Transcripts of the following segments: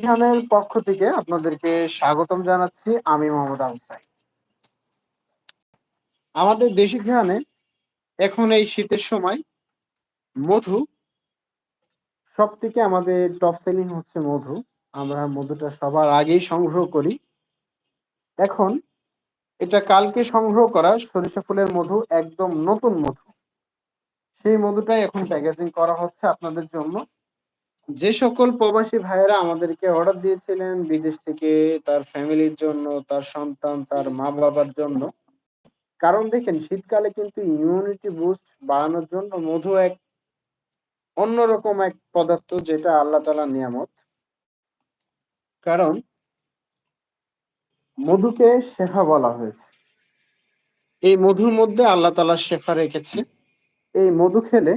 Channel পক্ষ থেকে আপনাদেরকে স্বাগতম জানাচ্ছি আমি মোহাম্মদ আনসাই আমাদের দেশি ঘ্রাণে এখন এই শীতের সময় মধু সব থেকে আমাদের টপ সেলিং হচ্ছে মধু। আমরা মধুটা সবার আগেই সংগ্রহ করি। এখন এটা কালকে সংগ্রহ করা সরিষা ফুলের মধু, একদম নতুন মধু। সেই মধুটাই এখন প্যাকেজিং করা হচ্ছে আপনাদের জন্য। যে সকল প্রবাসী ভাইয়েরা আমাদেরকে অর্ডার দিয়েছিলেন বিদেশ থেকে তার ফ্যামিলির জন্য, তার সন্তান, তার মা বাবার জন্য, কারণ দেখেন শীতকালে কিন্তু ইমিউনিটি বুস্ট বাড়ানোর জন্য মধু এক অন্যরকম এক পদার্থ যেটা আল্লাহ তালা নিয়ামত। কারণ মধুকে শেফা বলা হয়েছে। এই মধুর মধ্যে আল্লাহ তালা শেফা রেখেছে। এই মধু খেলে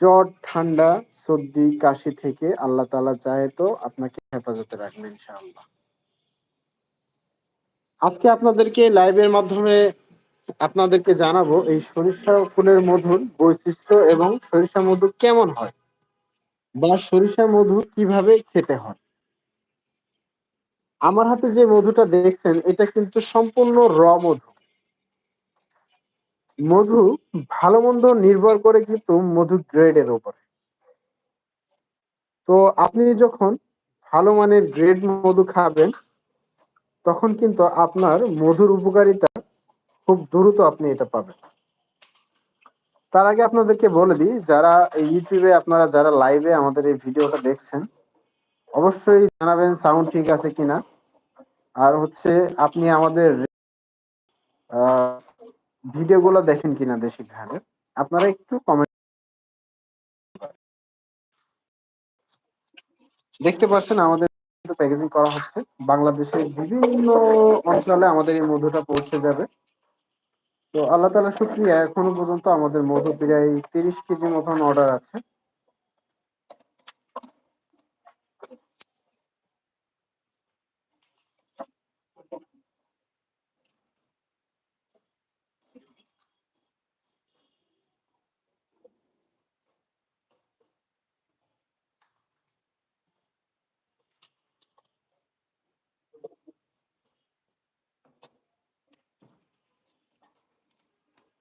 জ্বর, ঠান্ডা সর্দি, কাশি থেকে আল্লাহ তালা চায় তো আপনাকে হেফাজতে রাখবেন, ইনশাআল্লাহ। আজকে আপনাদেরকে লাইভের মাধ্যমে আপনাদেরকে জানাব এই সরিষা ফুলের মধুর বৈশিষ্ট্য এবং সরিষা মধু কেমন হয় বা সরিষা মধু কীভাবে খেতে হয়। আমার হাতে যে মধুটা দেখছেন, এটা কিন্তু সম্পূর্ণ র মধু। মধু ভালো মন্দ নির্ভর করে কিন্তু মধু গ্রেডের উপরে। তো আপনি যখন ভালো মানের গ্রেড মধু খাবেন, তখন কিন্তু আপনার মধুর উপকারিতা খুব দ্রুত আপনি এটা পাবেন। তার আগে আপনাদেরকে বলে দিই, যারা ইউটিউবে আপনারা যারা লাইভে আমাদের এই ভিডিওটা দেখছেন, অবশ্যই জানাবেন সাউন্ড ঠিক আছে কিনা। আর হচ্ছে আপনি আমাদের ভিডিওগুলো দেখেন কিনা দেশি ঘাটের আপনারা একটু কমেন্ট দেখতে পাচ্ছেন আমাদের প্যাকেজিং করা হচ্ছে। বাংলাদেশের বিভিন্ন অঞ্চলে আমাদের এই মধুটা পৌঁছে যাবে। তো আল্লাহ তালা শুক্রিয়া, এখনও পর্যন্ত আমাদের মধু প্রায় তিরিশ কেজি মতন অর্ডার আছে।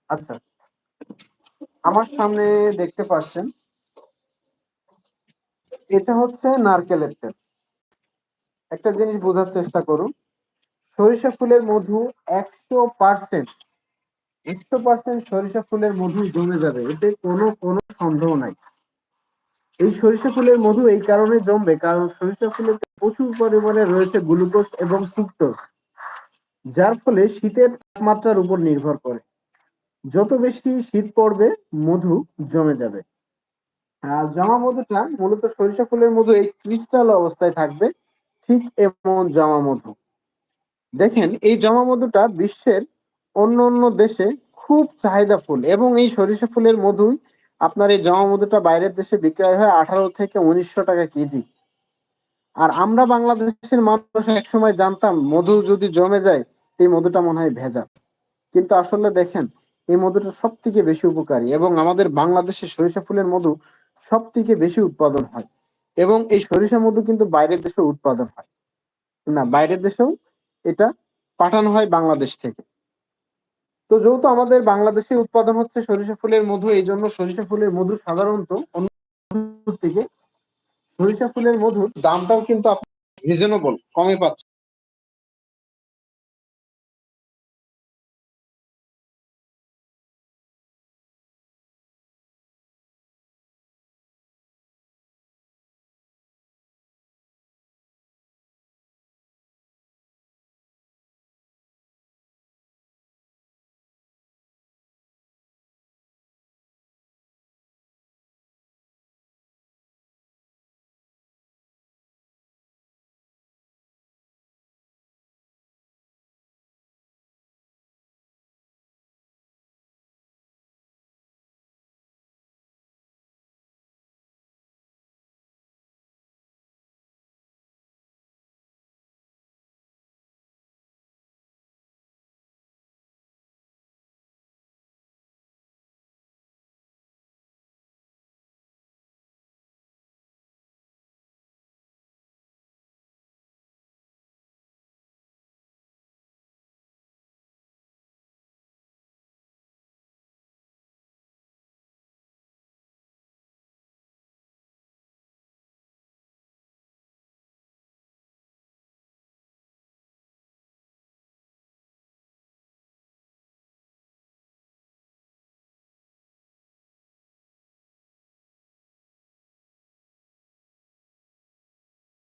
আচ্ছা। আমার সামনে দেখতে পাচ্ছেন, এটা হচ্ছে নারকেলের তেল। একটা জিনিস বোঝার চেষ্টা করুন, সরিষা ফুলের মধু একশো পার্সেন্ট একশো পার্সেন্ট সরিষা ফুলের মধু জমে যাবে, এতে কোনো কোনো সন্দেহ নাই। এই সরিষা ফুলের মধু এই কারণে জমবে, কারণ সরিষা ফুলের প্রচুর পরিমাণে রয়েছে গ্লুকোজ এবং সুক্টোজ যার ফলে শীতের তাপমাত্রার উপর নির্ভর করে। যত বেশি শীত পড়বে, মধু জমে যাবে। জমা মধুটা মূলত সরিষা ফুলের মধু, এই ক্রিস্টাল অবস্থায় থাকবে, ঠিক এমন জমা মধু। দেখেন, এই জমা মধুটা বিশ্বের অন্য অন্য দেশে খুব চাহিদা ফুল, এবং এই সরিষা ফুলের মধু আপনার এই জমা মধুটা বাইরের দেশে বিক্রয় হয় আঠারো থেকে উনিশশো টাকা কেজি। আর আমরা বাংলাদেশের মানুষ একসময় জানতাম, মধু যদি জমে যায়, এই মধুটা মনে হয় ভেজা কিন্তু আসলে দেখেন এই মধুটা সব থেকে বেশি উপকারী এবং আমাদের বাংলাদেশে সরিষা ফুলের মধু সব থেকে বেশি উৎপাদন হয়। এবং এই সরিষা মধু কিন্তু বাইরের দেশে উৎপাদন হয়। না, বাইরের দেশেও এটা পাঠানো হয় বাংলাদেশ থেকে। তো যেহেতু আমাদের বাংলাদেশে উৎপাদন হচ্ছে সরিষা ফুলের মধু, এই জন্য সরিষা ফুলের মধু সাধারণত অন্য থেকে সরিষা ফুলের মধুর দামটাও কিন্তু আপনি রিজনেবল কমে পাচ্ছে।